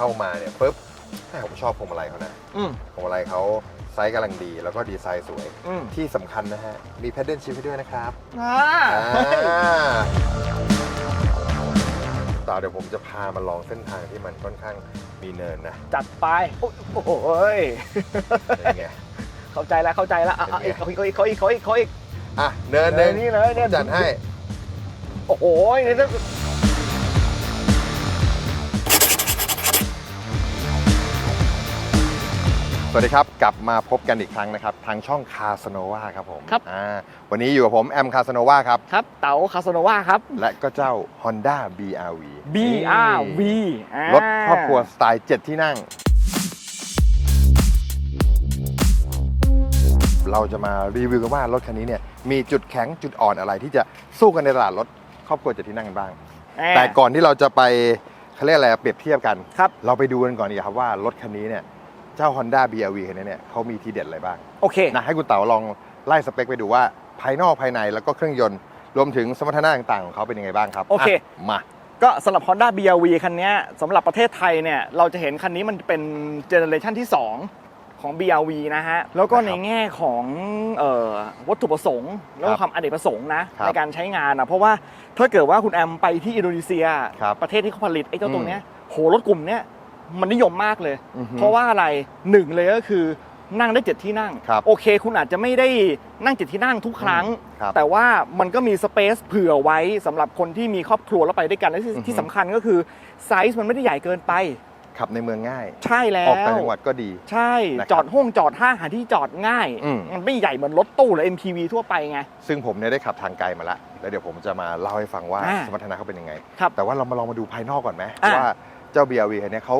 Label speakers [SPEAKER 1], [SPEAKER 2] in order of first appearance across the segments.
[SPEAKER 1] เข้ามาเนี่ยปุ๊บแม่ผมชอบพวงมาลัยเขานะ
[SPEAKER 2] อืม
[SPEAKER 1] พวงมาลัยเขาไซส์กำลังดี แล้วก็ดีไซน์สวย
[SPEAKER 2] อืม
[SPEAKER 1] ที่สำคัญนะฮะ มีแพดเดิลชิพให้ด้วยนะครับ
[SPEAKER 2] อ่า
[SPEAKER 1] อ่าต่อเดี๋ยวผมจะพามาลองเส้นทางที่มันค่อนข้างมีเนินนะ
[SPEAKER 2] จัดไป โอ้โอ้โหย
[SPEAKER 1] เป็นไง
[SPEAKER 2] เข้าใจแล้วเข้าใจแล้วอะอะ
[SPEAKER 1] เป็นไง
[SPEAKER 2] อีกเขาอีกเขาอีกเขาอีกเขาอีกเขาอีก
[SPEAKER 1] อะเนินหนึ่ง
[SPEAKER 2] นี่เลยเนี่ย
[SPEAKER 1] จัดให้
[SPEAKER 2] โอ้โหนี่ต้อง
[SPEAKER 1] สวัสดีครับ กลับมาพบกันอีกครั้งนะครับ ทางช่องคาสโนวาครับผมอ่าวันนี้อยู่กับผมแอมคาสโนวาครับ
[SPEAKER 2] ครับ เต๋าคาสโนวาครับ
[SPEAKER 1] และก็เจ้า Honda BRV
[SPEAKER 2] BRV อ่าร
[SPEAKER 1] ถครอบครัวสไตล์7ที่นั่ง เราจะมารีวิวกันว่ารถคันนี้เนี่ยมีจุดแข็งจุดอ่อนอะไรที่จะสู้กันในตลาดรถครอบครัว7ที่นั่งกันบ้าง
[SPEAKER 2] อ่า
[SPEAKER 1] แต่ก่อนที่เราจะไปเขาเรียกอะไรเปรียบเทียบกัน
[SPEAKER 2] ครับ
[SPEAKER 1] เราไปดูกันก่อนดีกว่าครับว่ารถคันนี้เนี่ย เจ้า Honda BRV คันนี้เนี่ยเขามีทีเด็ดอะไรบ้าง
[SPEAKER 2] โอเค
[SPEAKER 1] นะให้คุณเต๋าลองไล่สเปคไปดูว่าภายนอกภายในแล้วก็เครื่องยนต์รวมถึงสมรรถนะต่างๆของเขาเป็นยังไงบ้างครับ
[SPEAKER 2] โอเคะ
[SPEAKER 1] มา
[SPEAKER 2] ก็สำหรับ Honda BRV คันเนี้ยสำหรับประเทศไทยเนี่ยเราจะเห็นคันนี้มันเป็นเจเนอเรชันที่ 2 ของ BRV นะฮะ แล้วก็
[SPEAKER 1] นะครับ
[SPEAKER 2] ในแง่ของเอ่อวัตถุประสงค์ แล้วก็
[SPEAKER 1] ครับ
[SPEAKER 2] ความอเนกประสงค์นะ
[SPEAKER 1] ครับ
[SPEAKER 2] ในการใช้งานนะเพราะว่าถ้าเกิดว่าคุณแอมไปที่อินโดนีเซีย
[SPEAKER 1] ครับ
[SPEAKER 2] ประเทศที่เขาผลิตไอ้เจ้า
[SPEAKER 1] อืม
[SPEAKER 2] ตัวเนี้ยโหรถกลุ่มเนี้ย มันนิยมมากเลย
[SPEAKER 1] อือฮึ
[SPEAKER 2] เพราะว่าอะไรหนึ่งเลยก็คือนั่งได้เจ็ดที่นั่ง
[SPEAKER 1] ครับ
[SPEAKER 2] โอเค คุณอาจจะไม่ได้นั่งเจ็ดที่นั่งทุกครั้ง
[SPEAKER 1] ครับ
[SPEAKER 2] แต่ว่ามันก็มีสเปซเผื่อไว้สำหรับคนที่มีครอบครัวแล้วไปด้วยกันและที่
[SPEAKER 1] อือฮึ
[SPEAKER 2] ที่สำคัญก็คือไซส์มันไม่ได้ใหญ่เกินไป
[SPEAKER 1] ขับในเมืองง่าย
[SPEAKER 2] ใช่แล้
[SPEAKER 1] ออกต่าง
[SPEAKER 2] ว
[SPEAKER 1] จังหวัดก็ดี
[SPEAKER 2] ใช่
[SPEAKER 1] นะครับ
[SPEAKER 2] จอดห้องจอดห้างหาที่จอดง่าย
[SPEAKER 1] อืม
[SPEAKER 2] มันไม่ใหญ่เหมือนรถตู้หรือ MPV ทั่วไปไง
[SPEAKER 1] ซึ่งผมเนี่ยได้ขับทางไกลมาแล้วแล้วเดี๋ยวผมจะมาเล่าให้ฟังว่า
[SPEAKER 2] อ่า
[SPEAKER 1] สมรรถนะเขาเป็นยังไง
[SPEAKER 2] ครับ
[SPEAKER 1] แต่ว่าเรามาลองมาดูภายนอกก่อนไหม
[SPEAKER 2] อ่า
[SPEAKER 1] ว่า เจ้า BRV คันนี้เขา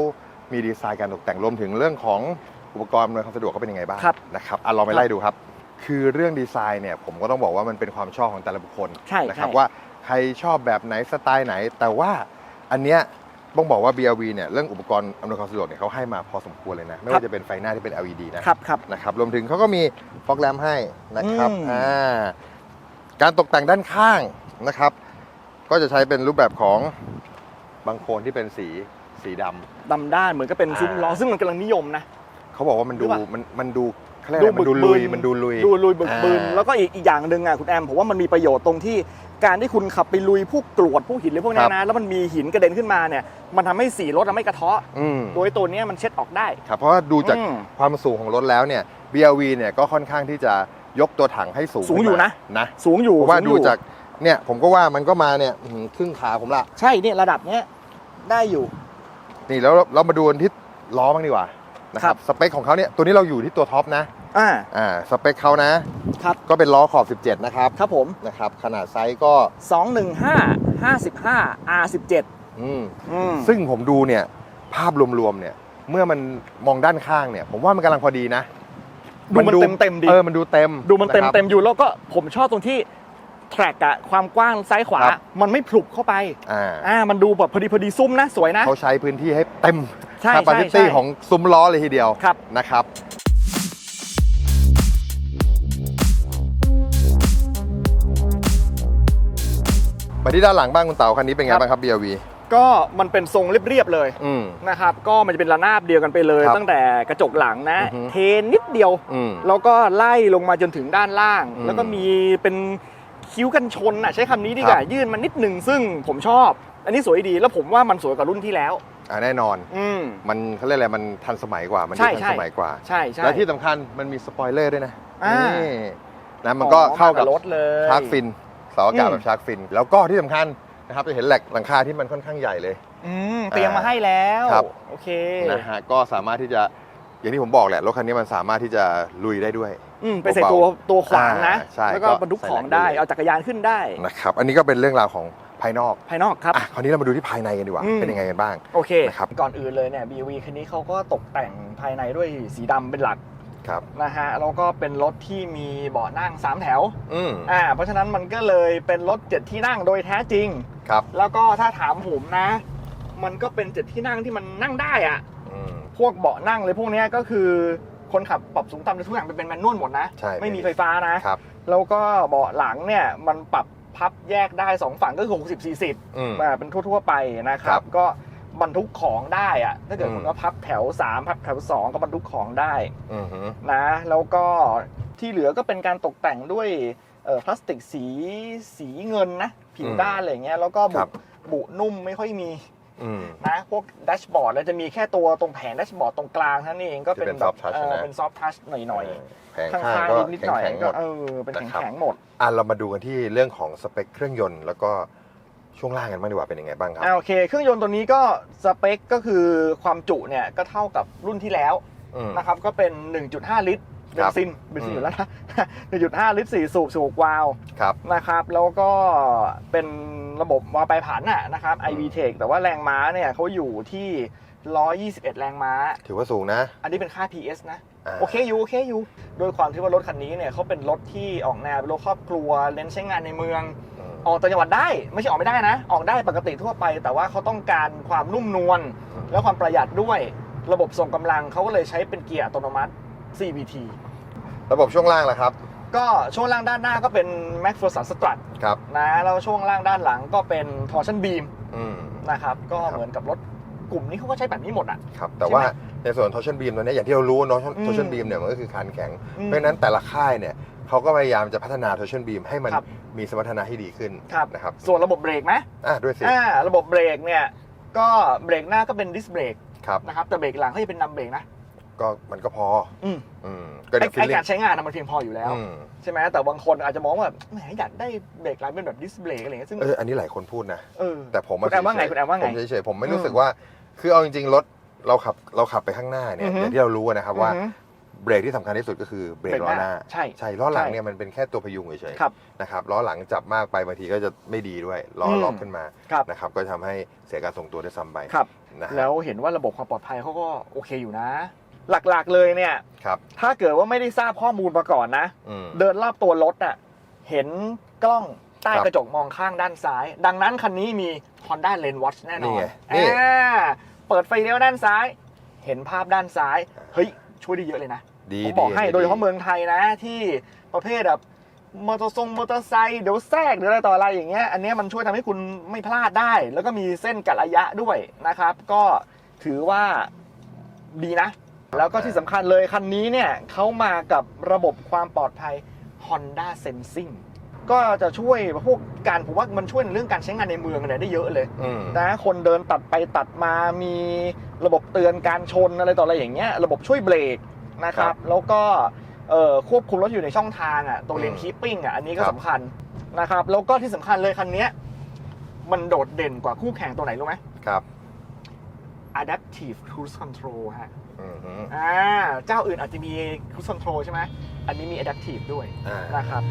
[SPEAKER 1] มีดีไซน์การตกแต่งรวมถึงเรื่องของอุปกรณ์อำนวยความสะดวกเขาเป็นยังไงบ้าง
[SPEAKER 2] ครับ
[SPEAKER 1] นะครับอะลองไปไล่ดูครับ คือเรื่องดีไซน์เนี่ยผมก็ต้องบอกว่ามันเป็นความชอบของแต่ละบุคคล
[SPEAKER 2] ใช่
[SPEAKER 1] นะครับ
[SPEAKER 2] ใช่
[SPEAKER 1] ว่าใครชอบแบบไหนสไตล์ไหน แต่ว่าอันเนี้ยต้องบอกว่า BRV เนี่ยเรื่องอุปกรณ์อำนวยความสะดวกเนี่ยเขาให้มาพอสมควรเลยนะ ไม่ว่าจะเป็นไฟหน้าที่เป็น LED นะ ครับ
[SPEAKER 2] ครับ
[SPEAKER 1] นะครับรวมถึงเขาก็มีฟอกแรมให้นะครับ
[SPEAKER 2] อืม
[SPEAKER 1] อ่าการตกแต่งด้านข้างนะครับ ก็จะใช้เป็นรูปแบบของบางโคลนที่เป็นสี สีดำ
[SPEAKER 2] ดำด้านเหมือนก็เป็นซุ้มล้อ
[SPEAKER 1] อ่า
[SPEAKER 2] ซึ่งมันกำลังนิยมนะ
[SPEAKER 1] เขาบอกว่ามันดู
[SPEAKER 2] หรือเปล่า
[SPEAKER 1] มั นมันดูเขาเรียกอะไรมันดูลุยมันดูลุย
[SPEAKER 2] ดูลุยบึกบึน
[SPEAKER 1] อ่า
[SPEAKER 2] แล้วก็อีกอีกอย่างหนึ่งอะคุณแอมผมว่ามันมีประโยชน์ตรงที่การที่คุณขับไปลุยพวกกรวดพวกหินหรือพวกเนี้
[SPEAKER 1] ครั
[SPEAKER 2] ย
[SPEAKER 1] บ
[SPEAKER 2] นะแล้วมันมีหินกระเด็นขึ้นมาเนี่ยมันทำให้สีรถอะไม่กระเทาะ
[SPEAKER 1] อืม
[SPEAKER 2] โดยตัวเนี้ยมันเช็ดออกได้
[SPEAKER 1] ครับเพราะว่าดูจาก
[SPEAKER 2] อืม
[SPEAKER 1] ความสูงของรถแล้วเนี่ย BRV เนี่ยก็ค่อนข้างที่จะยกตัวถังให้สูง
[SPEAKER 2] สูงอยู่นะ
[SPEAKER 1] ขึ้มานะ
[SPEAKER 2] สูงอยู่
[SPEAKER 1] เพราะว่า
[SPEAKER 2] สูง
[SPEAKER 1] ดู
[SPEAKER 2] อยู่
[SPEAKER 1] จากเนี่ยผมก็ว่ามันก็มาเนี่ยอื้อหือครึ่งขาผมละ
[SPEAKER 2] ใช่เนี่ยระดับเนี้ยได้อยู่
[SPEAKER 1] นี่แล้วเรามาดูกันที่ล้อบ้างดีกว่านะค
[SPEAKER 2] ครั
[SPEAKER 1] รับบสเปคของเขาเนี่ยตัวนี้เราอยู่ที่ตัวท็อปนะ
[SPEAKER 2] อ่า
[SPEAKER 1] อ่าสเปคเขานะครับก็เป็นล้อขอบ 17 นะครับ
[SPEAKER 2] ครับผม
[SPEAKER 1] นะครับขนาดไซส์ก็
[SPEAKER 2] 215 55 R17
[SPEAKER 1] อืม
[SPEAKER 2] อืม
[SPEAKER 1] ซึ่งผมดูเนี่ยภาพรวมๆเนี่ยเมื่อมันมองด้านข้างเนี่ย ผมว่ามันกำลังพอดีนะ
[SPEAKER 2] ดูมันเต็มเต็มๆดี
[SPEAKER 1] เออมันดูเต็ม
[SPEAKER 2] ดูมันเต็มะ
[SPEAKER 1] ครับ
[SPEAKER 2] เต็มอยู่แล้วก็ผมชอบตรงที่ แทร็กอะความกว้างซ้ายขวา
[SPEAKER 1] ครับ
[SPEAKER 2] มันไม่พลุกเข้าไป
[SPEAKER 1] อ่า
[SPEAKER 2] อ่ามันดูแบบพอดีพอดีซุ้มนะ สวยนะ
[SPEAKER 1] เขาใช้พื้นที่ให้เต็ม
[SPEAKER 2] ใช่
[SPEAKER 1] คาปาซิ
[SPEAKER 2] ใช่
[SPEAKER 1] ตี้
[SPEAKER 2] ใช่
[SPEAKER 1] ของซุ้มล้อเลยทีเดียว
[SPEAKER 2] ครับ
[SPEAKER 1] นะครับ ไปที่ด้านหลังบ้างคุณเต๋าคันนี้เป็นไง
[SPEAKER 2] ครับ
[SPEAKER 1] บ้างครับ BRV
[SPEAKER 2] ก็มันเป็นทรงเรียบๆเลย
[SPEAKER 1] อืม
[SPEAKER 2] นะครับ ก็มันจะเป็นระนาบเดียวกันไปเลย
[SPEAKER 1] ครับ
[SPEAKER 2] ตั้งแต่กระจกหลังนะ
[SPEAKER 1] อือฮึ
[SPEAKER 2] เทนิดเดียว
[SPEAKER 1] อืม
[SPEAKER 2] แล้วก็ไล่ลงมาจนถึงด้านล่าง
[SPEAKER 1] อืม
[SPEAKER 2] แล้วก็มีเป็น คิ้วกันชนอะใช้คำนี้ดีกว่า
[SPEAKER 1] ครับ
[SPEAKER 2] ยื่นมานิดหนึ่งซึ่งผมชอบ อันนี้สวยดีแล้วผมว่ามันสวยกว่ารุ่นที่แล้ว
[SPEAKER 1] อ่าแน่นอน
[SPEAKER 2] อืม
[SPEAKER 1] มันเขาเรียกอะไรมันทันสมัยกว่ามันดู
[SPEAKER 2] ใช่
[SPEAKER 1] ทัน
[SPEAKER 2] ใช่
[SPEAKER 1] สมัยกว่า
[SPEAKER 2] ใช่ใช่
[SPEAKER 1] และที่สำคัญมันมีสปอยเลอร์ด้วยนะ
[SPEAKER 2] อ่า
[SPEAKER 1] นี่นะมันก็เข้ากับ
[SPEAKER 2] รถเลย
[SPEAKER 1] ชาร์กฟินเสาอากาศ
[SPEAKER 2] อืม
[SPEAKER 1] แบบชาร์กฟิน แล้วก็ที่สำคัญนะครับจะเห็นแหลกหลังคาที่มันค่อนข้างใหญ่เลย
[SPEAKER 2] อืมเตรียมมาให้แล้ว
[SPEAKER 1] ครับ
[SPEAKER 2] โอเค
[SPEAKER 1] นะฮะก็สามารถที่จะ อย่างที่ผมบอกแหละรถคันนี้มันสามารถที่จะลุยได้ด้วย
[SPEAKER 2] อืมไปใส่ตัวตัวขวางนะ
[SPEAKER 1] อ่าใช่
[SPEAKER 2] แล้วก็
[SPEAKER 1] ก็
[SPEAKER 2] บรรทุก
[SPEAKER 1] ใส่
[SPEAKER 2] ของ
[SPEAKER 1] แรงได้
[SPEAKER 2] ได้
[SPEAKER 1] เลย
[SPEAKER 2] เอาจักรยานขึ้นได้
[SPEAKER 1] นะครับอันนี้ก็เป็นเรื่องราวของภายนอก
[SPEAKER 2] ภายนอกครับ
[SPEAKER 1] อะคราวนี้เรามาดูที่ภายในกันดีกว่า
[SPEAKER 2] อืม
[SPEAKER 1] เป็นยังไงกันบ้าง
[SPEAKER 2] โอเค
[SPEAKER 1] นะครับ
[SPEAKER 2] ก่อนอื่นเลยเนี่ย BV คันนี้เขาก็ตกแต่งภายในด้วยสีดำเป็นหลัก
[SPEAKER 1] ครับ
[SPEAKER 2] นะฮะแล้วก็เป็นรถที่มีเบาะนั่ง 3 แถว
[SPEAKER 1] อืม
[SPEAKER 2] อ่าเพราะฉะนั้นมันก็เลยเป็นรถ7ที่นั่งโดยแท้จริง
[SPEAKER 1] ครับ
[SPEAKER 2] แล้วก็ถ้าถามผมนะ มันก็เป็น7ที่นั่งที่มันนั่งได้อะ
[SPEAKER 1] อืม
[SPEAKER 2] พวกเบาะนั่งเลยพวกเนี้ยก็คือคนขับปรับสูงต่ำทุกอย่างเป็นแมนนวลหมดนะ
[SPEAKER 1] ใช่
[SPEAKER 2] ไม่มีไฟฟ้านะ
[SPEAKER 1] ครับ
[SPEAKER 2] แล้วก็เบาะหลังเนี่ยมันปรับพับแยกได้ 2 ฝั่งก็คือ 60 40
[SPEAKER 1] อืม
[SPEAKER 2] มาเป็นทั่ว ๆ ไปนะค
[SPEAKER 1] ครั
[SPEAKER 2] รับ
[SPEAKER 1] บ
[SPEAKER 2] ก็บรรทุกของได้อะถ้าเกิด
[SPEAKER 1] อืม
[SPEAKER 2] คุณก็พับแถว 3 พับแถว 2 ก็บรรทุกของได้
[SPEAKER 1] อือหือ
[SPEAKER 2] นะ แล้วก็ที่เหลือก็เป็นการตกแต่งด้วยเอ่อพลาสติกสีสีเงินนะ ผิวด้านอะไรเงี้ยแล้วก็
[SPEAKER 1] ค
[SPEAKER 2] บุ
[SPEAKER 1] รับ
[SPEAKER 2] บุนุ่มไม่ค่อยมี
[SPEAKER 1] อืม
[SPEAKER 2] นะพวกแดชบอร์ดแล้วจะมีแค่ตัวตรงแผงแดชบอร์ดตรงกลางเท่านั้นเองก็เป็น
[SPEAKER 1] ที่เป็น
[SPEAKER 2] แบบ
[SPEAKER 1] soft touch
[SPEAKER 2] เออ
[SPEAKER 1] นะ
[SPEAKER 2] เป็นซอฟทัชหน่อย
[SPEAKER 1] แผง
[SPEAKER 2] ๆข้า
[SPEAKER 1] ข้าง
[SPEAKER 2] ง
[SPEAKER 1] ก็
[SPEAKER 2] ๆนิดๆหน่อย
[SPEAKER 1] แข็งๆห
[SPEAKER 2] ก็
[SPEAKER 1] มด
[SPEAKER 2] เออเป็น
[SPEAKER 1] นะครับ
[SPEAKER 2] แข็งๆหมด
[SPEAKER 1] อะเรามาดูกันที่เรื่องของสเปคเครื่องยนต์แล้วก็ช่วงล่างกันบ้างดีกว่าเป็นยังไงบ้างครับ
[SPEAKER 2] อ่าโอเคเครื่องยนต์ตัวนี้ก็สเปคก็คือความจุเนี่ยก็เท่ากับรุ่นที่แล้ว
[SPEAKER 1] อืม
[SPEAKER 2] นะครับก็เป็น 1.5 ลิตรเบ
[SPEAKER 1] ครั
[SPEAKER 2] น
[SPEAKER 1] บ
[SPEAKER 2] ซินเบนซิน
[SPEAKER 1] อืม
[SPEAKER 2] อยู่แล้วนะ1.5 ลิตร 4 สูบสูบวาล์ว
[SPEAKER 1] ครับ
[SPEAKER 2] นะครับ แล้วก็เป็น ระบบวาล์วไปผันน่ะนะครับ
[SPEAKER 1] อืม
[SPEAKER 2] iV Tech แต่ว่าแรงม้าเนี่ยเขาอยู่ที่ 121 แรงม้า
[SPEAKER 1] ถือว่าสูงนะ
[SPEAKER 2] อันนี้เป็นค่า PS นะาโอเคอยู่โอเคอยู่ โดยความที่ว่ารถคันนี้เนี่ยเขาเป็นรถที่ออกแนวเป็นรถครอบครัวเน้นใช้งานในเมือง
[SPEAKER 1] อืม
[SPEAKER 2] ออกต่างจังหวัดได้ ไม่ใช่ออกไม่ได้นะ ออกได้ปกติทั่วไป แต่ว่าเขาต้องการความนุ่มนวลและความประหยัดด้วยระบบส่งกำลังเขาก็เลยใช้เป็นเกียร์อัตโนมัติ CVT
[SPEAKER 1] ระบบช่วงล่างล่ะครับ
[SPEAKER 2] ก็ช่วงล่างด้านหน้าก็เป็น Max f e r s u n Strut
[SPEAKER 1] ครับ
[SPEAKER 2] นะแล้วช่วงล่างด้านหลังก็เป็น Torsion Beam
[SPEAKER 1] อืม
[SPEAKER 2] นะครับ ก็
[SPEAKER 1] ครับ
[SPEAKER 2] เหมือนกับรถกลุ่มนี้เขาก็ใช้แบบนี้หมดอะ
[SPEAKER 1] ครับ แต่
[SPEAKER 2] ใช่ไหม
[SPEAKER 1] ว่าในส่วน torsion beam ตัวเนี้ยอย่างที่เรารู้เนาะ
[SPEAKER 2] อืม
[SPEAKER 1] torsion beam เนี่ยมันก็คือคานแข็ง
[SPEAKER 2] อืม
[SPEAKER 1] เพราะฉะนั้นแต่ละค่ายเนี่ยเขาก็พยายามจะพัฒนา torsion beam ให้มัน
[SPEAKER 2] ครับ
[SPEAKER 1] มีสมรรถนะที่ดีขึ้น
[SPEAKER 2] ครับ
[SPEAKER 1] นะครับ
[SPEAKER 2] ส่วนระบบเบรกไหม
[SPEAKER 1] อะด้วยสิ
[SPEAKER 2] อ่าระบบเบรกเนี่ย ก็เบรกหน้าก็เป็นดิสเบรก
[SPEAKER 1] ครับ
[SPEAKER 2] นะครับแต่เบรกหลังเขาจะเป็นนำเบรกนะ
[SPEAKER 1] ก็มันก็พอ
[SPEAKER 2] อืม
[SPEAKER 1] อืมก็
[SPEAKER 2] ไอ้
[SPEAKER 1] เดี๋ยวฟิล
[SPEAKER 2] ไอ้
[SPEAKER 1] ลิ่
[SPEAKER 2] การใช้งานน่ะมันเพียงพออยู่แล้ว
[SPEAKER 1] อืม
[SPEAKER 2] ใช่ไหมแต่บางคนอาจจะมองว่าแบบแหมอยากได้เบรกหลังเป็นแบบดิสเบรกอะไรเงี้ยซึ่ง
[SPEAKER 1] เออ อันนี้หลายคนพูดนะ
[SPEAKER 2] เออ
[SPEAKER 1] แต่ผม
[SPEAKER 2] คุณแอมว่าไง
[SPEAKER 1] เฉยๆ
[SPEAKER 2] คุณแอมว่าไง
[SPEAKER 1] ผมเฉยๆผมไม่
[SPEAKER 2] อืม
[SPEAKER 1] รู้สึกว่า คือเอาจริงๆ รถเราขับเราขับไปข้างหน้าเนี่
[SPEAKER 2] อื
[SPEAKER 1] ย
[SPEAKER 2] อฮึ
[SPEAKER 1] อย่างที่เรารู้นะครับว่า
[SPEAKER 2] อือฮึ
[SPEAKER 1] เบรกที่สำคัญที่สุดก็คือเบรกล้อหน้า
[SPEAKER 2] ใช่
[SPEAKER 1] ใช่ล้อหลัง
[SPEAKER 2] ใช่
[SPEAKER 1] เนี่ยมันเป็นแค่ตัวพยุงเฉย
[SPEAKER 2] ครับ
[SPEAKER 1] ๆนะครับล้อหลังจับมากไปบางทีก็จะไม่ดีด้วยล้ออ
[SPEAKER 2] ม
[SPEAKER 1] ล็อกขึ้นมา
[SPEAKER 2] ครับ
[SPEAKER 1] นะครับก็ทำให้เสียการทรงตัวได้วยซ้ำไป
[SPEAKER 2] ครับ
[SPEAKER 1] นะฮะ
[SPEAKER 2] แล้วเห็นว่าระบบความปลอดภัยเขาก็โอเคอยู่นะ หลักๆเลยเนี่ย
[SPEAKER 1] ครับ
[SPEAKER 2] ถ้าเกิดว่าไม่ได้ทราบข้อมูลมาก่อนนะ
[SPEAKER 1] อืม
[SPEAKER 2] เดินรอบตัวรถน่ะเห็นกล้องใต้
[SPEAKER 1] ครับ
[SPEAKER 2] กระจกมองข้างด้านซ้าย ดังนั้นคันนี้มี Honda Lane Watch แน่น
[SPEAKER 1] นี่
[SPEAKER 2] อน
[SPEAKER 1] ไงนี่
[SPEAKER 2] อ่าเปิดไฟเลี้ยวด้านซ้าย เห็นภาพด้านซ้าย เฮ้ย ช่วยได้เยอะเลยนะ
[SPEAKER 1] ดี
[SPEAKER 2] ผมบอกให้
[SPEAKER 1] ดี
[SPEAKER 2] โดยเฉพาะเมืองไทยนะที่ประเภทแบบมอเตอร์ทรงมอเตอร์ไซค์เดี๋ยวแทรกหรืออะไรต่ออะไรอย่างเงี้ยอันเนี้ยมันช่วยทำให้คุณไม่พลาดได้ แล้วก็มีเส้นกัดระยะด้วยนะครับ ก็ถือว่าดีนะ แล้วก็ที่สำคัญเลยคันนี้เนี่ยเขามากับระบบความปลอดภัย Honda Sensing ก็จะช่วยพวกการผมว่ามันช่วยในเรื่องการใช้งานในเมืองเนี่ยได้เยอะเลย
[SPEAKER 1] อืม
[SPEAKER 2] นะคนเดินตัดไปตัดมามีระบบเตือนการชนอะไรต่ออะไรอย่างเงี้ยระบบช่วยเบรกนะค
[SPEAKER 1] ครั
[SPEAKER 2] รั
[SPEAKER 1] บบ
[SPEAKER 2] แล้วก็เอ่อควบคุมรถอยู่ในช่องทางอะตัวเลน
[SPEAKER 1] อืม
[SPEAKER 2] คีปปิ้งอะอันนี้ก็
[SPEAKER 1] ครับ
[SPEAKER 2] สำคัญนะครับ แล้วก็ที่สำคัญเลยคันเนี้ยมันโดดเด่นกว่าคู่แข่งตัวไหนรู้ไหม
[SPEAKER 1] ครับ
[SPEAKER 2] Adaptive Cruise Control ฮะ
[SPEAKER 1] อืมฮึ
[SPEAKER 2] อ่าเจ้าอื่นอาจจะมี Cruise Control ใช่ไหมอันนี้มี Adaptive ด้วย
[SPEAKER 1] อ่า
[SPEAKER 2] นะครับ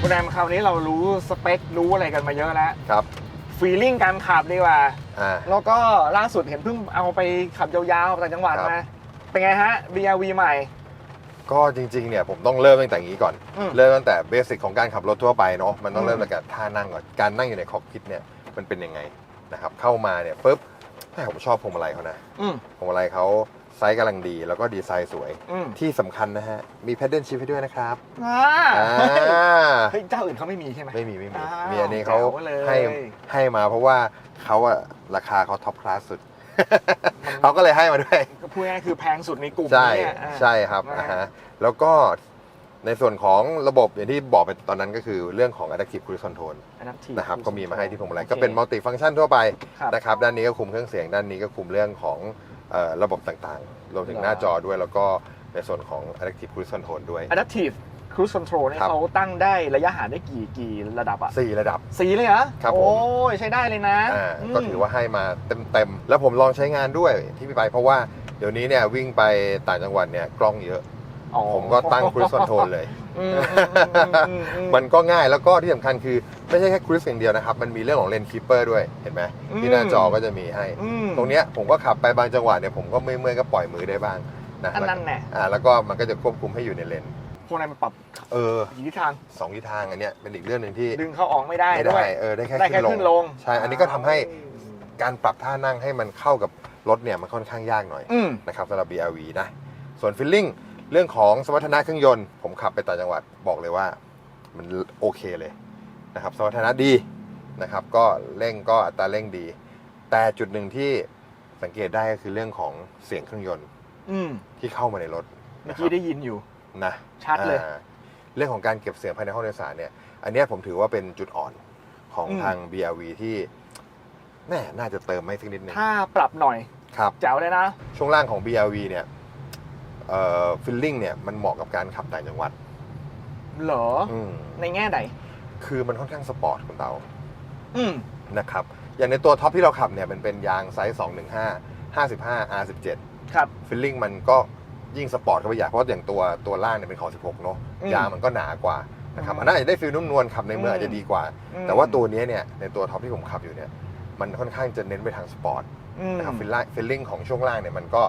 [SPEAKER 2] คุณแอมคราวนี้เรารู้สเปครู้อะไรกันมาเยอะแล้ว
[SPEAKER 1] ครับ
[SPEAKER 2] ฟีลลิ่งการขับดีกว่า
[SPEAKER 1] อ่า
[SPEAKER 2] แล้วก็ล่าสุดเห็นเพิ่งเอาไปขับยาวๆต่างจังหวัด
[SPEAKER 1] ครับ
[SPEAKER 2] มาเป็นไงฮะ BRV ใหม่
[SPEAKER 1] ก็จริงๆเนี่ยผมต้องเริ่มตั้งแต่อย่างนี้ก่อน
[SPEAKER 2] อืม
[SPEAKER 1] เริ่มตั้งแต่เบสิกของการขับรถทั่วไปเนาะมันต้อง
[SPEAKER 2] อืม
[SPEAKER 1] เริ่มตั้งแต่ท่านั่งก่อนการนั่งอยู่ในคอกพิทเนี่ยมันเป็นยังไงนะครับเข้ามาเนี่ยปุ๊บแม่ผมชอบพวงมาลัยเขานะ
[SPEAKER 2] อืม
[SPEAKER 1] พวงมาลัยเขาไซส์กำลังดี แล้วก็ดีไซน์สวย
[SPEAKER 2] อืม
[SPEAKER 1] ที่สำคัญนะฮะ มีแพดเดิลชิพให้ด้วยนะครับ
[SPEAKER 2] อ่า
[SPEAKER 1] อ่า
[SPEAKER 2] เฮ้ยเจ้าอื่นเขาไม่มีใช่ไหม
[SPEAKER 1] ไม่มีไม่มี
[SPEAKER 2] อ้าว
[SPEAKER 1] มีอันนี้เขา
[SPEAKER 2] แจ๋วเลย
[SPEAKER 1] ให้ให้มาเพราะว่าเขาอะราคาเขาท็อปคลาสสุด เขาก็เลยให้มาด้วย
[SPEAKER 2] ก็พูดง่ายๆคือแพงสุดในกลุ่ม
[SPEAKER 1] ใช่
[SPEAKER 2] เนี่ยอ่า
[SPEAKER 1] ใช่ครับ
[SPEAKER 2] นะฮะ
[SPEAKER 1] อ่าฮะแล้วก็ในส่วนของระบบอย่างที่บอกไปตอนนั้นก็คือเรื่องของ Adaptive Cruise Control
[SPEAKER 2] Adaptive
[SPEAKER 1] นะครับ
[SPEAKER 2] Cruise
[SPEAKER 1] ก็มีมาให้ที่พวงมาลัย
[SPEAKER 2] โอค
[SPEAKER 1] ก็เป็นมัลติฟัง c t ชันทั่วไป
[SPEAKER 2] ครับ
[SPEAKER 1] นะครับด้านนี้ก็คุมเครื่องเสียง ด้านนี้ก็คุมเรื่องของเอ่อระบบต่างๆ รวมถึงหน้าจอด้วยแล้วก็ในส่วนของ Adaptive Cruise Control ด้วย
[SPEAKER 2] Adaptive Cruise Control เนี่ย
[SPEAKER 1] ครับ
[SPEAKER 2] เขาตั้งได้ระยะห่างได้กี่กี่ระดับอะ
[SPEAKER 1] 4ระดับ
[SPEAKER 2] สีเลยเหรอ
[SPEAKER 1] ครับผม
[SPEAKER 2] โอ้ยใช้ได้เลยนะ
[SPEAKER 1] อ่า
[SPEAKER 2] อืม
[SPEAKER 1] ก็ถือว่าให้มาเต็มๆ แล้วผมลองใช้งานด้วยที่พี่ไปเพราะว่าเดี๋ยวนี้เนี่ยวิ่งไปต่างจังหวัดเนี่ยกล้องเยอะ
[SPEAKER 2] อ๋อ
[SPEAKER 1] ผมก็ตั้ง Cruise Control เลย
[SPEAKER 2] อืมอืมอืมอืม
[SPEAKER 1] มันก็ง่ายแล้วก็ที่สำคัญคือไม่ใช่แค่ครู i อย่างเดียวนะครับ มันมีเรื่องของเลนคีเปอร์ด้วยเห็นไหม
[SPEAKER 2] อืม
[SPEAKER 1] ที่หน้าจอก็จะมีให้
[SPEAKER 2] อืม
[SPEAKER 1] ตรงเนี้ยผมก็ขับไปบางจังหวะเนี่ยผมก็เมื่อยๆก็ปล่อยมือได้บ้างนะ
[SPEAKER 2] อันนั้นแหละ
[SPEAKER 1] อ่าแล้วก็มันก็จะควบคุมให้อยู่ในเลน
[SPEAKER 2] พวกนั้นมันปรับ
[SPEAKER 1] เออ
[SPEAKER 2] อยู่ที่ทาง
[SPEAKER 1] สองทิศทางอันเนี้ยเป็นอีกเรื่องหนึ่งที่
[SPEAKER 2] ดึงเข้าออกไม่ได้
[SPEAKER 1] ไม่
[SPEAKER 2] ด้ว
[SPEAKER 1] ได้
[SPEAKER 2] ย
[SPEAKER 1] เออได้แค่
[SPEAKER 2] ได้แค่ขึ้นลง
[SPEAKER 1] ใช่อันนี้ก็ทำให้การปรับท่านั่งให้มันเข้ากับรถเนี่ยมันค่อนข้างยากหน่อย
[SPEAKER 2] อืม
[SPEAKER 1] นะครับสำหรับ BRV นะ ส่วนฟิลลิ่งเรื่องของสมรรถนะเครื่องยนต์ ผมขับไปต่างจังหวัดบอกเลยว่ามันโอเคเลยนะครับสมรรถนะดีนะครับ ก็เร่งก็อัตราเร่งดี แต่จุดหนึ่งที่สังเกตได้ก็คือเรื่องของเสียงเครื่องยนต์
[SPEAKER 2] อืม
[SPEAKER 1] ที่เข้ามาในรถ
[SPEAKER 2] เมื่อ
[SPEAKER 1] นะค
[SPEAKER 2] กี้
[SPEAKER 1] รับ
[SPEAKER 2] ได้ยินอยู่
[SPEAKER 1] นะ
[SPEAKER 2] ชัดเลย
[SPEAKER 1] อ่าเรื่องของการเก็บเสียงภายในห้องโดยสารเนี่ย อันเนี้ยผมถือว่าเป็นจุดอ่อนของ
[SPEAKER 2] อืม
[SPEAKER 1] ทาง BRV ที่แน่น่าจะเติมให้สักนิดหนึง
[SPEAKER 2] ถ้าปรับหน่อย
[SPEAKER 1] ครับ
[SPEAKER 2] แจ๋วเลยนะ
[SPEAKER 1] ช่วงล่างของ BRV เนี่ยเอ่อฟิลลิ่งเนี่ยมันเหมาะกับการขับต่างจังหวัด
[SPEAKER 2] เหรอ
[SPEAKER 1] อืม
[SPEAKER 2] ในแง่ไหน
[SPEAKER 1] คือมันค่อนข้างสปอร์ตคุณเตา
[SPEAKER 2] อืม
[SPEAKER 1] นะครับ อย่างในตัวท็อปที่เราขับเนี่ยมันเป็นยางไซส์ 215 55 R17
[SPEAKER 2] ครับ
[SPEAKER 1] ฟิลลิ่งมันก็ ยิ่งสปอร์ตเข้าไปใหญ่เพราะอย่างตัวตัวล่างเนี่ยเป็นของ 16 เนอะ
[SPEAKER 2] อืม
[SPEAKER 1] ยางมันก็หนากว่านะครับ
[SPEAKER 2] อืม
[SPEAKER 1] อันนั้นอาจจะได้ฟิลนุ่มนวลขับในเมือง
[SPEAKER 2] อืม
[SPEAKER 1] อาจจะดีกว่า
[SPEAKER 2] อืม
[SPEAKER 1] แต่ว่าตัวเนี้ยเนี่ยในตัวท็อปที่ผมขับอยู่เนี่ยมันค่อนข้างจะเน้นไปทางสปอร์ต
[SPEAKER 2] อืม
[SPEAKER 1] นะครับฟิลลิ่งฟิลลิ่งของช่วงล่างเนี่ยมันก็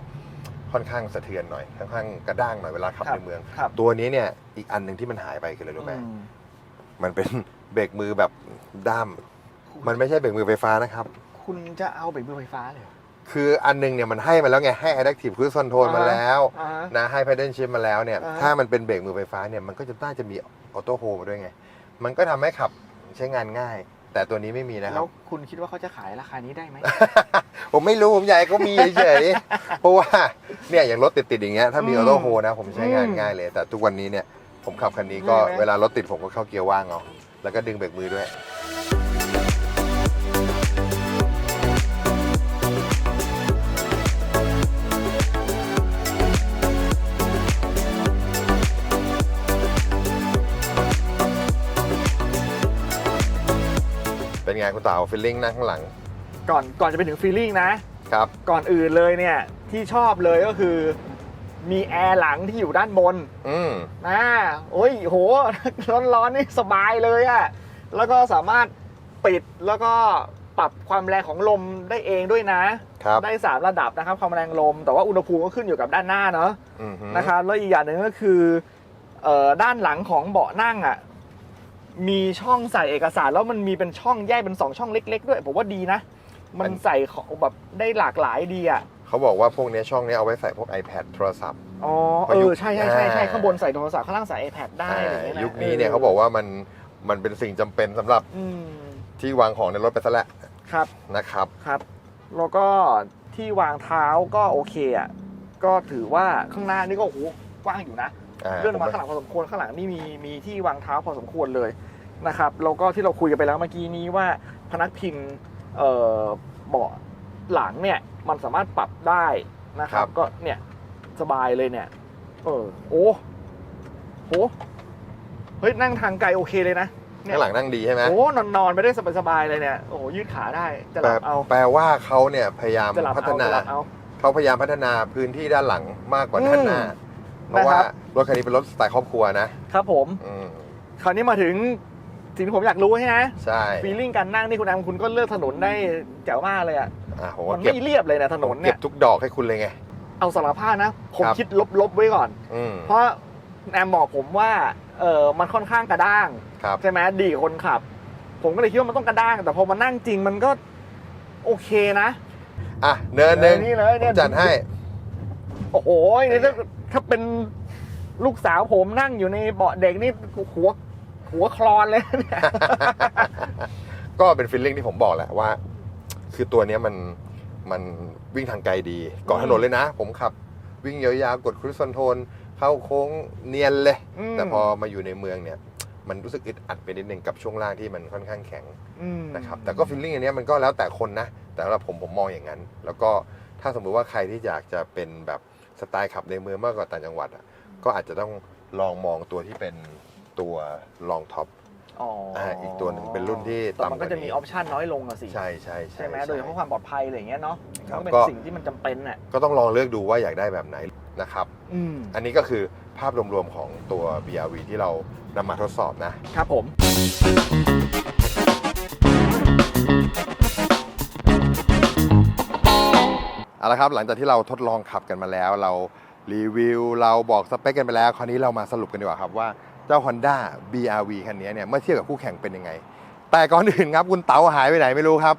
[SPEAKER 1] ค่อนข้างสะเทือนหน่อยค่อนข้างกระด้างหน่อยเวลาขับ
[SPEAKER 2] ครับ
[SPEAKER 1] ในเมือง
[SPEAKER 2] ครับ
[SPEAKER 1] ตัวนี้เนี่ยอีกอันหนึ่งที่มันหายไปคืออะไรรู้ไหม
[SPEAKER 2] อืม
[SPEAKER 1] มันเป็น เบรกมือแบบด้ามมันไม่ใช่เบรกมือไฟฟ้านะครับ
[SPEAKER 2] คุณจะเอาเบรกมือไฟฟ้าเลยเหรอ
[SPEAKER 1] คืออันหนึงเนี่ยมันให้มาแล้วไง ให้ Adaptive Cruise Control มาแล้ว
[SPEAKER 2] อ่าฮะ
[SPEAKER 1] นะให้ Pedal Shift มาแล้วเนี่ย
[SPEAKER 2] อ่าฮะ
[SPEAKER 1] ถ้ามันเป็นเบรกมือไฟฟ้าเนี่ย มันก็จะน่าจะมีออโต้โฮมาด้วยไง มันก็ทำให้ขับใช้งานง่าย แต่ตัวนี้ไม่มีนะค
[SPEAKER 2] แล้
[SPEAKER 1] รั
[SPEAKER 2] ว
[SPEAKER 1] บ
[SPEAKER 2] คุณคิดว่าเขาจะขายราคานี้ได้ไหม
[SPEAKER 1] ผมไม่รู้ ผมอยากให้เขามีเฉยๆเพราะว่าเนี่ยอย่างรถติดๆอย่างเงี้ยถ้ามี
[SPEAKER 2] อื
[SPEAKER 1] อ
[SPEAKER 2] ม
[SPEAKER 1] อโต้โฮนะผมใช้งาน
[SPEAKER 2] อืม
[SPEAKER 1] ง่ายเลย แต่ทุกวันนี้เนี่ยผมขับคันนี้ก็
[SPEAKER 2] ใช่ไหม
[SPEAKER 1] เวลารถติดผมก็เข้าเกียร์ว่างเอาแล้วก็ดึงเบรกมือด้วย ไงคุณเต๋าฟิลลิ่งนั่งข้างหลัง
[SPEAKER 2] ก่อนก่อนจะไปถึงฟีลลิ่งนะ
[SPEAKER 1] ครับ
[SPEAKER 2] ก่อนอื่นเลยเนี่ยที่ชอบเลยก็คือ มีแอร์หลังที่อยู่ด้านบน
[SPEAKER 1] อืม
[SPEAKER 2] นะโอ้ยโห ร้อนๆนี่สบายเลยอะแล้วก็สามารถปิดแล้วก็ปรับความแรงของลมได้เองด้วยนะ
[SPEAKER 1] ครับ
[SPEAKER 2] ได้ 3 ระดับนะครับความแรงลม แต่ว่าอุณหภูมิก็ขึ้นอยู่กับด้านหน้าเนาะ
[SPEAKER 1] อือหือ
[SPEAKER 2] นะครับแล้วอีกอย่างหนึ่งก็คือเอ่อด้านหลังของเบาะนั่งอะ มีช่องใส่เอกสารแล้วมันมีเป็นช่องแยกเป็นสองช่องเล็ก ๆ ด้วยผมว่าดีนะ มันใส่ของแบบได้หลากหลายดีอะ
[SPEAKER 1] เขาบอกว่าพวกเนี้ยช่องเนี้ยเอาไว้ใส่พวก iPad โทรศัพท์
[SPEAKER 2] อ๋อ
[SPEAKER 1] ประ
[SPEAKER 2] เอ
[SPEAKER 1] ยุก
[SPEAKER 2] อ
[SPEAKER 1] ต์
[SPEAKER 2] ใช่ใช่ใช่ใช่
[SPEAKER 1] อ่า
[SPEAKER 2] ข้างบนใส่โทรศัพท์ข้างล่างใส่ iPad ได้อะไรอย่างเงี้ยนะ
[SPEAKER 1] ยุคนี้เนี่ยเขาบอกว่ามันมันเป็นสิ่งจำเป็นสำหรับ
[SPEAKER 2] อืม
[SPEAKER 1] ที่วางของในรถไปซะแล้ว
[SPEAKER 2] ครับ
[SPEAKER 1] นะครับ
[SPEAKER 2] ครับ แล้วก็ที่วางเท้าก็โอเคอะก็ถือว่าข้างหน้านี่ก็โอ้โหกว้างอยู่นะ
[SPEAKER 1] อ่า
[SPEAKER 2] เลื่อนออกมาข้างหลังพอสมควรข้างหลังนี่มีมีที่วางเท้าพอสมควรเลยนะครับแล้วก็ที่เราคุยกันไปแล้วเมื่อกี้นี้ว่าพนักพิงเอ่อเบาะหลังเนี่ยมันสามารถปรับได้นะครับ ก็เนี่ยสบายเลยเนี่ย เออโอ้โหเฮ้ยนั่งทางไกลโอเคเลยนะเนี่ย
[SPEAKER 1] ข้างหลังนั่งดีใช่ไหม
[SPEAKER 2] โอ้นอนนอนไปได้สบายๆเลยเนี่ยโอ้โหยืดขาได้จะห
[SPEAKER 1] แปล
[SPEAKER 2] ลับเอา
[SPEAKER 1] แปลว่าเขาเนี่ยพยายาม
[SPEAKER 2] จะหลับ
[SPEAKER 1] พัฒ
[SPEAKER 2] เอา
[SPEAKER 1] นา
[SPEAKER 2] จะหลับเอา
[SPEAKER 1] เขาพยายามพัฒนาพื้นที่ด้านหลังมากกว่าด้านหน้า
[SPEAKER 2] อืม
[SPEAKER 1] เพราะว่า
[SPEAKER 2] นะครับ
[SPEAKER 1] รถคันนี้เป็นรถสไตล์ครอบครัวนะครับ
[SPEAKER 2] ผม
[SPEAKER 1] อืม
[SPEAKER 2] คราวนี้มาถึงสิ่งที่ผมอยากรู้ใช่ไหม
[SPEAKER 1] ใช่
[SPEAKER 2] ฟีลลิ่งการนั่งนี่คุณแอมคุณก็เลือกถนนได้แจ๋วมากเลยอะ
[SPEAKER 1] อะผม
[SPEAKER 2] มั
[SPEAKER 1] ว่านเก็บ
[SPEAKER 2] ไม่เรียบเลยนะถนน
[SPEAKER 1] ผม
[SPEAKER 2] เนี่
[SPEAKER 1] เก็
[SPEAKER 2] ย
[SPEAKER 1] บทุกดอกให้คุณเลยไง
[SPEAKER 2] เอาสารภาพนะ ผม
[SPEAKER 1] ครับ
[SPEAKER 2] คิดลบๆไว้ก่อน
[SPEAKER 1] อืม
[SPEAKER 2] เพราะแอมบอกผมว่าเออมันค่อนข้างกระด้าง
[SPEAKER 1] ครับ
[SPEAKER 2] ใช่ไหมดีกว่าคนขับ ผมก็เลยคิดว่ามันต้องกระด้าง แต่พอมานั่งจริงมันก็โอเคนะ
[SPEAKER 1] อะเนินหนึ่ง
[SPEAKER 2] นี่เลยเนี่ย
[SPEAKER 1] ผมจัดให้
[SPEAKER 2] โอ้โหนี่ถ้า ถ้าเป็นลูกสาวผมนั่งอยู่ในเบาะเด็กนี่หัวหัวคลอนเลยเนี่ย
[SPEAKER 1] ก็เป็นฟีลลิ่งที่ผมบอกแหละว่า คือตัวเนี้ยมันมันวิ่งทางไกลดีเกาะถนนเลยนะ ผมขับ วิ่งยาวๆกดครู i คอนโทรลเข้าโค้งเนียนเลย
[SPEAKER 2] อืม
[SPEAKER 1] แต่พอมาอยู่ในเมืองเนี่ย มันรู้สึกอึดอัดไปนิดนึงกับช่วงล่างที่มันค่อนข้างแข็ง
[SPEAKER 2] อืม
[SPEAKER 1] นะครับแต่ก็ฟีลลิ่งอันเนี้ยมันก็แล้วแต่คนนะ แต่สำหรับผมผมมองอย่างนั้น แล้วก็ถ้าสมมุติว่าใครที่อยากจะเป็นแบบ สไตล์ขับในเมืองมากกว่าต่างจังหวัดอะก็อาจจะต้องลองมองตัวที่เป็นตัวลองท็อป
[SPEAKER 2] อ๋ออ่า
[SPEAKER 1] อีกตัวหนึ่งเป็นรุ่นที่
[SPEAKER 2] แต่มันก็
[SPEAKER 1] ต่ำกว่า
[SPEAKER 2] จะมี
[SPEAKER 1] นี้
[SPEAKER 2] ออปชันน้อยลงอะสิ
[SPEAKER 1] ใช่ใช่
[SPEAKER 2] ใช่ไหมโดยเฉพาะความปลอดภัยอะไรอย่างเงี้ยเนาะ
[SPEAKER 1] ครับ
[SPEAKER 2] ก็เป็น
[SPEAKER 1] ก็
[SPEAKER 2] สิ่งที่มันจำเป็นน่ะ
[SPEAKER 1] ก็ต้องลองเลือกดูว่าอยากได้แบบไหนนะครับ
[SPEAKER 2] อืม
[SPEAKER 1] อันนี้ก็คือภาพรวมๆของตัว BRV ที่เรานำมาทดสอบนะ
[SPEAKER 2] ครับผม
[SPEAKER 1] เอาละครับหลังจากที่เราทดลองขับกันมาแล้ว เรารีวิวเราบอกสเปคกันไปแล้วคราวนี้เรามาสรุปกันดีกว่าครับว่าเจ้า Honda BRV คันนี้เนี่ยเมื่อเทียบกับคู่แข่งเป็นยังไง แต่ก่อนอื่นครับคุณเต๋าหายไปไหนไม่รู้ครับ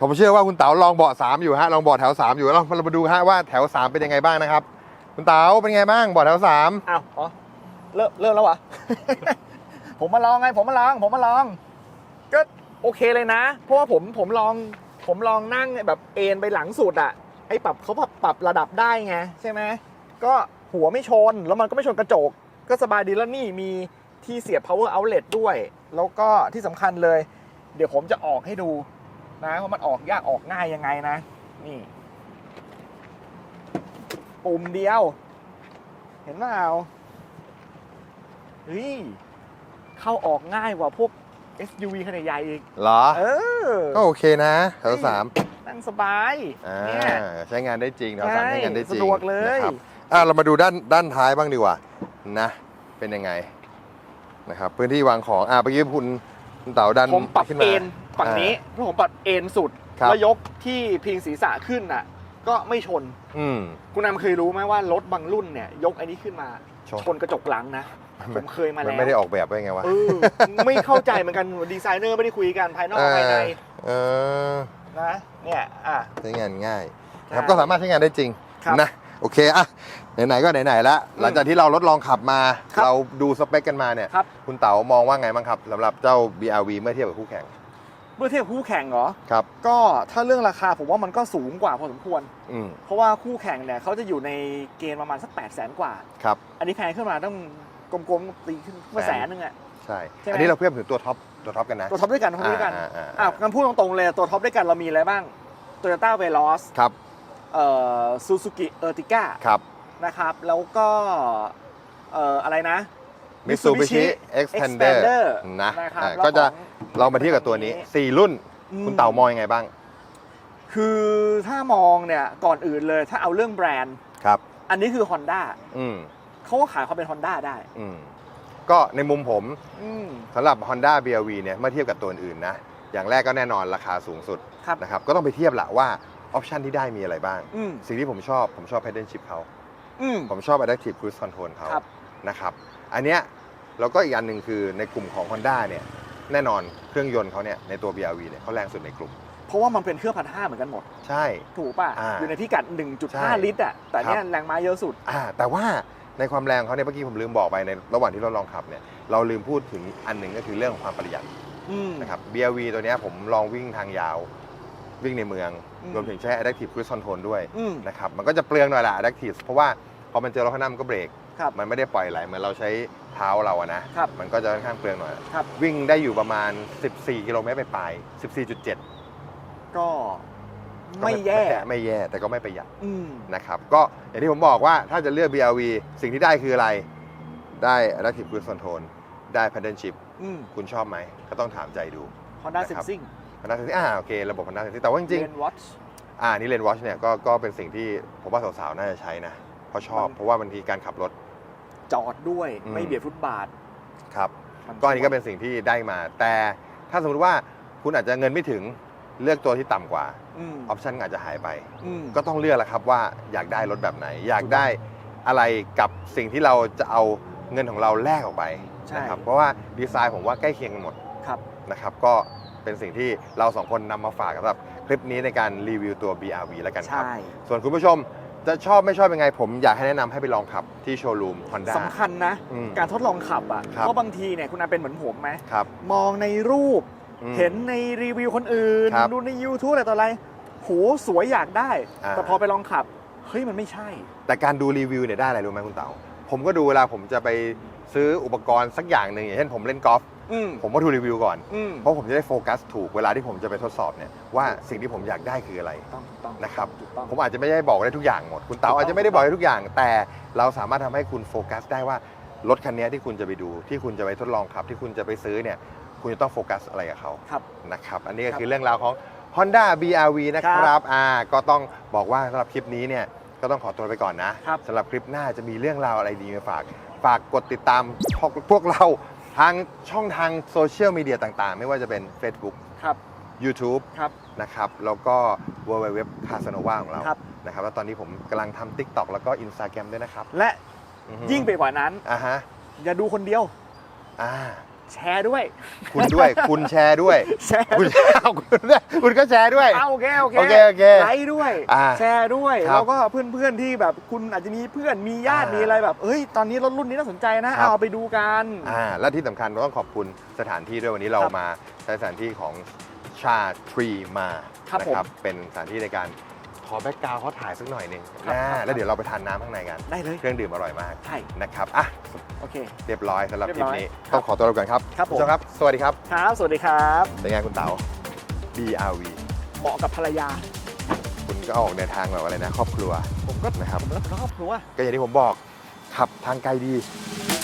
[SPEAKER 1] ผมเชื่อว่าคุณเต๋าลองเบาะ3อยู่ฮะลองเบาะแถว3อยู่แล้วเรามาดูฮะว่าแถว3เป็นยังไงบ้างนะครับ คุณเต๋าเป็นไงบ้างเบอร์ดแถวสาม
[SPEAKER 2] อ้าวอ๋อเริ่มเริ่มแล้ววะผมมาลองไงผมมาลองผมมาลอง ก็โอเคเลยนะ เพราะว่าผมผมลองผมลองนั่งแบบเอนไปหลังสุดอะ ไอ้ปรับเขาปรับปรับระดับได้ไงใช่ไหมก็หัวไม่ชนแล้วมันก็ไม่ชนกระจก ก็สบายดีแล้วนี่มีที่เสียบ power outlet ด้วย แล้วก็ที่สำคัญเลย เดี๋ยวผมจะออกให้ดูนะว่ามันออกยากออกง่ายยังไงนะ นี่ ปุ่มเดียว เห็นเปล่าเฮ้ยเข้าออกง่ายกว่าพวก SUV ขนาดใหญ่อีก
[SPEAKER 1] เหรอ
[SPEAKER 2] เออ
[SPEAKER 1] ก็โอเคนะแถวสาม
[SPEAKER 2] นั่งสบาย
[SPEAKER 1] อ่า
[SPEAKER 2] เนี่ย
[SPEAKER 1] ใช้งานได้จริงแถวสาม
[SPEAKER 2] ใช่
[SPEAKER 1] ใช้งานได้จริง
[SPEAKER 2] สะดวกเลย
[SPEAKER 1] นะครับอะเรามาดูด้านด้านท้ายบ้างดีกว่านะ เป็นยังไงนะครับพื้นที่วางของอะเมื่อกี้คุณคุณเต๋าดัน
[SPEAKER 2] ผมปรับ
[SPEAKER 1] ขึ้นมา
[SPEAKER 2] เอนฝั่งนี้แล้วผมปรับเอนสุด
[SPEAKER 1] ครับ
[SPEAKER 2] แล้วยกที่พิงศีรษะขึ้นน่ะ ก็ไม่ชน
[SPEAKER 1] อืม
[SPEAKER 2] คุณนำเคยรู้ไหมว่ารถบางรุ่นเนี่ย ยกไอ้นี้ขึ้นมา
[SPEAKER 1] ชน
[SPEAKER 2] ชนกระจกหลังนะผมเคยมา
[SPEAKER 1] มัน
[SPEAKER 2] แล้ว
[SPEAKER 1] ไม่ได้ออกแบบไว้ไงวะ
[SPEAKER 2] เออไม่เข้าใจเหมือนกันดีไซเนอร์ไม่ได้คุยกันภายนอกภายใน
[SPEAKER 1] เออ
[SPEAKER 2] นะเนี่ยอะ
[SPEAKER 1] ใช้งานง่ายนะครับ
[SPEAKER 2] ใช่
[SPEAKER 1] ก็สามารถใช้งานได้จริง
[SPEAKER 2] ครับ
[SPEAKER 1] นะโอเคอะไหนๆก็ไหนๆแล้วหลังจากที่เราทดลองขับมา
[SPEAKER 2] ครับ
[SPEAKER 1] เราดูสเปคกันมาเนี่ย
[SPEAKER 2] ครับ
[SPEAKER 1] คุณเต๋ามองว่าไงบ้างครับสำหรับเจ้า BRV เมื่อเทียบกับคู่แข่ง
[SPEAKER 2] เมื่อเทียบคู่แข่งเหรอ
[SPEAKER 1] ครับ
[SPEAKER 2] ก็ถ้าเรื่องราคาผมว่ามันก็สูงกว่าพอสมควร
[SPEAKER 1] อืม
[SPEAKER 2] เพราะว่าคู่แข่งเนี่ยเขาจะอยู่ในเกณฑ์ประมาณสัก8 0 0แสนกว่า
[SPEAKER 1] ครับ
[SPEAKER 2] อันนี้แพงขึ้นมาต้องกลมๆตีขึ้นมาแสนนึงอะ
[SPEAKER 1] ใช่
[SPEAKER 2] ใช่ไหม
[SPEAKER 1] อันนี้เราเทียบถึงตัวท็อป ตัวท็อปกันนะ
[SPEAKER 2] ตัวท็อปด้วยกันตัวท็อปด้วยกัน
[SPEAKER 1] อ่าอ่า
[SPEAKER 2] อะ
[SPEAKER 1] อ่า
[SPEAKER 2] งั้นพูดตรงๆเลยตัวท็อปด้วยกันเรามีอะไรบ้าง Toyota Veloz
[SPEAKER 1] ครับ
[SPEAKER 2] เอ่อ Suzuki Ertiga
[SPEAKER 1] ครับ
[SPEAKER 2] นะครับแล้วก็เอ่ออะไรนะ
[SPEAKER 1] Mitsubishi Xpander นะ
[SPEAKER 2] นะครับ
[SPEAKER 1] อ่า
[SPEAKER 2] แล้ว
[SPEAKER 1] ก็จะ
[SPEAKER 2] ของ
[SPEAKER 1] เรามาเทียบกับตัวนี้ 4 รุ่น
[SPEAKER 2] อืม
[SPEAKER 1] คุณเต่ามองยังไงบ้าง
[SPEAKER 2] คือถ้ามองเนี่ยก่อนอื่นเลยถ้าเอาเรื่องแบรนด์
[SPEAKER 1] ครับ
[SPEAKER 2] อันนี้คือ Honda
[SPEAKER 1] อืม
[SPEAKER 2] เขาก็ขายความเป็น Honda ได้
[SPEAKER 1] อืม ก็ในมุมผม
[SPEAKER 2] อืม
[SPEAKER 1] สำหรับ Honda BRV เนี่ยเมื่อเทียบกับตัวอื่นนะ อย่างแรกก็แน่นอนราคาสูงสุด
[SPEAKER 2] ครับ
[SPEAKER 1] นะครับก็ต้องไปเทียบละว่าออปชันที่ได้มีอะไรบ้าง
[SPEAKER 2] อืม
[SPEAKER 1] สิ่งที่ผมชอบผมชอบ Pedal Shift เขา
[SPEAKER 2] อืม
[SPEAKER 1] ผมชอบ Adaptive Cruise Control เขา
[SPEAKER 2] ครับ
[SPEAKER 1] นะครับอันเนี้ยแล้วก็อีกอันหนึ่งคือในกลุ่มของ Honda เนี่ยแน่นอนเครื่องยนต์เขาเนี่ยในตัว BRV เนี่ยเขาแรงสุดในกลุ่ม
[SPEAKER 2] เพราะว่ามันเป็นเครื่องพันห้าเหมือนกันหมด
[SPEAKER 1] ใช่
[SPEAKER 2] ถูกป่ะ
[SPEAKER 1] อ่า
[SPEAKER 2] อยู่ในพิกัด
[SPEAKER 1] ใช่
[SPEAKER 2] 1.5 ลิตรอะ แต่เนี่ย
[SPEAKER 1] ครับ
[SPEAKER 2] แรงม้าเยอะสุด
[SPEAKER 1] อ่าแต่ว่า ในความแรงเขาเนี่ยเมื่อกี้ผมลืมบอกไปในระหว่างที่เราลองขับเนี่ยเราลืมพูดถึงอันหนึ่งก็คือเรื่องของความประหยัด
[SPEAKER 2] อืม
[SPEAKER 1] นะครับ BRV ตัวเนี้ยผมลองวิ่งทางยาววิ่งในเมือง
[SPEAKER 2] อืม
[SPEAKER 1] รวมถึงใช้ Adaptive Cruise Control ด้วย
[SPEAKER 2] อืม
[SPEAKER 1] นะครับมันก็จะเปลืองหน่อยแหละ Adaptive เพราะว่าพอมันเจอรถข้างหน้ามันก็เบรก
[SPEAKER 2] ครับ
[SPEAKER 1] มันไม่ได้ปล่อยไหลเหมือนเราใช้เท้าเราอะนะครับมันก็จะค่อนข้างเปลืองหน่อย
[SPEAKER 2] ครับ
[SPEAKER 1] วิ่งได้อยู่ประมาณ 14 กิโลเมตรไปปลายๆ14.7
[SPEAKER 2] ก็ ไม่แย่
[SPEAKER 1] ไม่แย่แต่ก็ไม่ประหยัด
[SPEAKER 2] อืม
[SPEAKER 1] นะครับ ก็อย่างที่ผมบอกว่าถ้าจะเลือก BRV สิ่งที่ได้คืออะไร ได้ Adaptive Cruise Control ได้ Paddle Shift
[SPEAKER 2] อืม
[SPEAKER 1] คุณชอบไหม ก็ต้องถามใจดู
[SPEAKER 2] Honda
[SPEAKER 1] นะครับ
[SPEAKER 2] Sensing
[SPEAKER 1] Honda Sensing อ่าโอเคระบบ Honda Sensing แต่ว่าจริง
[SPEAKER 2] Lane Watch
[SPEAKER 1] ๆ อ่านี่เลนวอชเนี่ยก็ก็เป็นสิ่งที่ผมว่าสาวๆ น่าจะใช้นะ เพราะชอบ
[SPEAKER 2] มัน
[SPEAKER 1] เพราะว่าบางทีการขับรถ
[SPEAKER 2] จอดด้วย
[SPEAKER 1] อืม
[SPEAKER 2] ไม่เบียดฟุตบาท
[SPEAKER 1] ครับ
[SPEAKER 2] มัน
[SPEAKER 1] ก็อันนี้ก็เป็นสิ่งที่ได้มา แต่ถ้าสมมติว่าคุณอาจจะเงินไม่ถึง เลือกตัวที่ต่ำกว่า
[SPEAKER 2] อืม
[SPEAKER 1] ออปชันอาจจะหายไป
[SPEAKER 2] อืม
[SPEAKER 1] ก็ต้องเลือกแหละครับว่าอยากได้รถแบบไหน อยากได้อะไรกับสิ่งที่เราจะเอาเงินของเราแลกออกไป
[SPEAKER 2] ใช่
[SPEAKER 1] นะครับเพราะว่าดีไซน์ผมว่าใกล้เคียงกันหมด
[SPEAKER 2] ครับ
[SPEAKER 1] นะครับก็เป็นสิ่งที่เราสองคนนำมาฝากสำหรับคลิปนี้ในการรีวิวตัว BRV แล้วกันครับ
[SPEAKER 2] ใช่
[SPEAKER 1] ส่วนคุณผู้ชมจะชอบไม่ชอบยังไง ผมอยากให้แนะนำให้ไปลองขับที่โชว์รูม Honda
[SPEAKER 2] สำคัญนะ
[SPEAKER 1] อืม
[SPEAKER 2] การทดลองขับอะ
[SPEAKER 1] ครับ
[SPEAKER 2] เพราะบางทีเนี่ยคุณอาเป็นเหมือนผมไหม
[SPEAKER 1] ครับ
[SPEAKER 2] มองในรูป
[SPEAKER 1] อืม
[SPEAKER 2] เห็นในรีวิวคนอื่น
[SPEAKER 1] ครับ
[SPEAKER 2] ดูใน YouTube อะไรต่ออะไรโหสวยอยากได้
[SPEAKER 1] อ่า
[SPEAKER 2] แต่พอไปลองขับ เฮ้ยมันไม่ใช่
[SPEAKER 1] แต่การดูรีวิวเนี่ยได้อะไรรู้ไหมคุณเต๋าผมก็ดูเวลาผมจะไปซื้ออุปกรณ์สักอย่างหนึ่งอย่างเช่นผมเล่นกอล์ฟ
[SPEAKER 2] อืม
[SPEAKER 1] ผมก็ดูรีวิวก่อน
[SPEAKER 2] อืม
[SPEAKER 1] เพราะผมจะได้โฟกัสถูกเวลาที่ผมจะไปทดสอบเนี่ยว่าสิ่งที่ผมอยากได้คืออะไร
[SPEAKER 2] ต้องถูกต้อง
[SPEAKER 1] นะครับ
[SPEAKER 2] ถูกต้อง
[SPEAKER 1] ผมอาจจะไม่ได้บอกได้ทุกอย่างหมด คุณเต๋า
[SPEAKER 2] ถูกต้อง
[SPEAKER 1] อาจจะไม่ได้บอกได้ทุกอย่าง แต่เราสามารถทำให้คุณโฟกัสได้ว่ารถคันนี้ที่คุณจะไปดู ที่คุณจะไปทดลองขับ ที่คุณจะไปซื้อเนี่ย คุณจะต้องโฟกัสอะไรกับเขา
[SPEAKER 2] ครับ
[SPEAKER 1] นะครับ อันนี้ก็
[SPEAKER 2] ครับ
[SPEAKER 1] คือเรื่องราวของ Honda BRV นะค
[SPEAKER 2] ครั
[SPEAKER 1] รับบอ่าก็ต้องบอกว่าสำหรับคลิปนี้เนี่ยก็ต้องขอตัวไปก่อนนะครับ สำหรับคลิปหน้าจะมีเรื่องราวอะไรดีมาฝาก ฝากกดติดตามพวกพวกเราทางช่องทางโซเชียลมีเดียต่างๆ ไม่ว่าจะเป็น Facebook
[SPEAKER 2] ครับ
[SPEAKER 1] YouTube
[SPEAKER 2] ครับ
[SPEAKER 1] นะครับ แล้วก็ w w w c a s a n o v a ของเรา
[SPEAKER 2] ครับ
[SPEAKER 1] นะครับ แล้วตอนนี้ผมกำลังทำ TikTok แล้วก็ Instagram ด้วยนะครับ
[SPEAKER 2] และ
[SPEAKER 1] อือฮึ
[SPEAKER 2] ยิ่งไปกว่านั้น
[SPEAKER 1] อ่าฮะ
[SPEAKER 2] อย่าดูคนเดียว
[SPEAKER 1] อ่า
[SPEAKER 2] แชร์ด้วย
[SPEAKER 1] คุณด้วย คุณแชร์ด้วย
[SPEAKER 2] แชร์
[SPEAKER 1] คุณเอาคุณด้วยคุณก็แชร์ด้วย
[SPEAKER 2] เอาโอเคโอเค
[SPEAKER 1] โอเคโอเค
[SPEAKER 2] ไลค์ด้วย
[SPEAKER 1] อ่า
[SPEAKER 2] แชร์ด้วย
[SPEAKER 1] ครับ
[SPEAKER 2] แล้วก็เพื่อนๆที่แบบคุณอาจจะมีเพื่อนมีญาติ
[SPEAKER 1] อ่ามี
[SPEAKER 2] มีอะไรแบบเอ้ยตอนนี้รถรุ่นนี้น่าสนใจนะครับ เอาไปดูกัน
[SPEAKER 1] อ่าและที่สำคัญเราต้องขอบคุณสถานที่ด้วยวันนี้เรา
[SPEAKER 2] ครับ
[SPEAKER 1] มาใช้สถานที่ของชาทรีมา
[SPEAKER 2] ครับ
[SPEAKER 1] นะ
[SPEAKER 2] ผม
[SPEAKER 1] เป็นสถานที่ในการ ขอแบ็กกราวเขาถ่ายสักหน่อยหนึ่ง
[SPEAKER 2] ครับ
[SPEAKER 1] นะครับ แล้วเดี๋ยวเราไปทานน้ำข้างในกัน
[SPEAKER 2] ได้เลย
[SPEAKER 1] เครื่องดื่มอร่อยมาก
[SPEAKER 2] ใช่
[SPEAKER 1] นะครับอะ
[SPEAKER 2] โอเค
[SPEAKER 1] เรียบร้อยสำหรับ
[SPEAKER 2] เรีย
[SPEAKER 1] คลิ
[SPEAKER 2] บ
[SPEAKER 1] ป
[SPEAKER 2] ร้อย
[SPEAKER 1] นี้
[SPEAKER 2] ครับ
[SPEAKER 1] ต้องขอตัวลาไปก่อนครับ
[SPEAKER 2] ครับผม
[SPEAKER 1] ณผู้ชมครับ สวัสดีครับ
[SPEAKER 2] ครับ สวัสดีครับ
[SPEAKER 1] เป็นไงคุณเต๋า BRV
[SPEAKER 2] เหมาะกับภรรยา
[SPEAKER 1] คุณก็ออกในทางแบบอะไรนะ ครอบครัว
[SPEAKER 2] ผมก็
[SPEAKER 1] นะครับ
[SPEAKER 2] ผมก็ครอบครัว
[SPEAKER 1] ก็อย่างที่ผมบอกขับทางไกลดี
[SPEAKER 2] ค